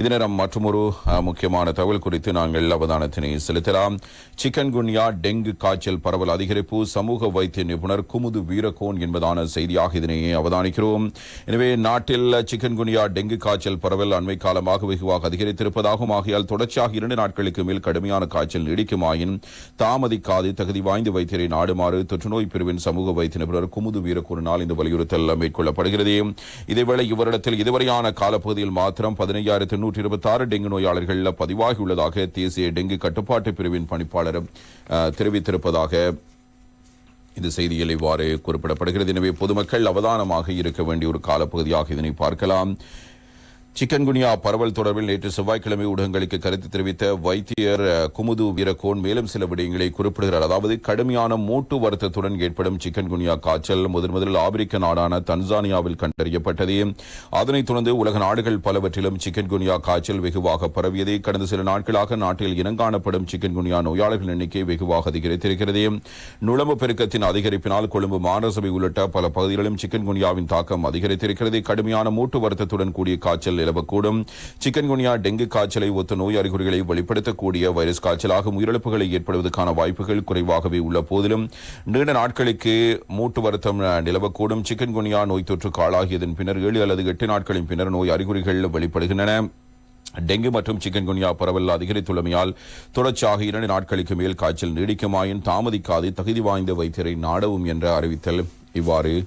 இது நேரம் மற்றொரு முக்கியமான தகவல் குறித்து நாங்கள் அவதானத்தினை செலுத்தலாம். சிக்கன் குன்யா டெங்கு காய்ச்சல் பரவல் அதிகரிப்பு சமூக வைத்திய நிபுணர் குமுது வீரகோன் என்பதான செய்தியாக இதனை அவதானிக்கிறோம். எனவே நாட்டில் சிக்கன் குன்யா டெங்கு காய்ச்சல் பரவல் அண்மை காலமாக வெகுவாக அதிகரித்திருப்பதாகவும் ஆகையால் தொடர்ச்சியாக இரண்டு நாட்களுக்கு மேல் கடுமையான காய்ச்சல் நீடிக்குமாயின் தாமதிக்காது தகுதி வாய்ந்த வைத்தியரை நாடுமாறு தொற்றுநோய் பிரிவின் சமூக வைத்திய நிபுணர் குமுது வீரகோனால் இந்த வலியுறுத்தல் மேற்கொள்ளப்படுகிறது. இதேவேளை இவரிடத்தில் இதுவரையான காலப்பகுதியில் மாத்திரம் பதினையாயிரத்து எண்ணூற்றி இருபத்தி ஆறு டெங்கு நோயாளர்கள் பதிவாகியுள்ளதாக தேசிய டெங்கு கட்டுப்பாட்டு பிரிவின் பணிப்பாளர் தெரிவித்திருப்பதாக இந்த செய்தியில் இவ்வாறு குறிப்பிடப்படுகிறது. எனவே பொதுமக்கள் அவதானமாக இருக்க வேண்டிய ஒரு காலப்பகுதியாக இதனை பார்க்கலாம். சிக்கன்குனியா பரவல் தொடர்பில் நேற்று செவ்வாய்க்கிழமை ஊடகங்களுக்கு கருத்து தெரிவித்த வைத்தியர் குமுது வீரகோன் மேலும் சில விடயங்களை குறிப்பிடுகிறார். அதாவது கடுமையான மூட்டு வருத்தத்துடன் ஏற்படும் சிக்கன்குனியா காய்ச்சல் முதன் முதலில் ஆப்பிரிக்க நாடான தன்சானியாவில் கண்டறியப்பட்டது. அதனைத் தொடர்ந்து உலக நாடுகள் பலவற்றிலும் சிக்கன்குனியா காய்ச்சல் வெகுவாக பரவியது. கடந்த சில நாட்களாக நாட்டில் இனங்காணப்படும் சிக்கன்குனியா நோயாளர்கள் எண்ணிக்கை வெகுவாக அதிகரித்திருக்கிறது. நுழம்பு பெருக்கத்தின் அதிகரிப்பினால் கொழும்பு மாநகரசபை உள்ளிட்ட பல பகுதிகளிலும் சிக்கன்குனியாவின் தாக்கம் அதிகரித்திருக்கிறது. கடுமையான மூட்டு வருத்தத்துடன் கூடிய காய்ச்சல் நிலவக்கூடும். சிக்கன் குனியா டெங்கு காய்ச்சலை ஒத்த நோய் அறிகுறிகளை வெளிப்படுத்தக்கூடிய வைரஸ் காய்ச்சலாக உயிரிழப்புகளை ஏற்படுவதற்கான வாய்ப்புகள் குறைவாகவே உள்ள போதிலும் நீண்ட நாட்களுக்கு மூட்டு வருத்தம் நிலவக்கூடும். சிக்கன் குனியா நோய் தொற்றுக்கு ஆளாகியதன் பின்னர் ஏழு அல்லது எட்டு நாட்களின் பின்னர் நோய் அறிகுறிகள் வெளிப்படுகின்றன. டெங்கு மற்றும் சிக்கன் சிக்கன்குனியா பரவல் அதிகரித்துள்ளமையால் தொடர்ச்சியாக இரண்டு நாட்களுக்கு மேல் காய்ச்சல் நீடிக்குமாயின் தாமதிக்காது. தகுதி வாய்ந்த வைத்தியரை நாடவும் என்ற அறிவித்தல் இவ்வாறு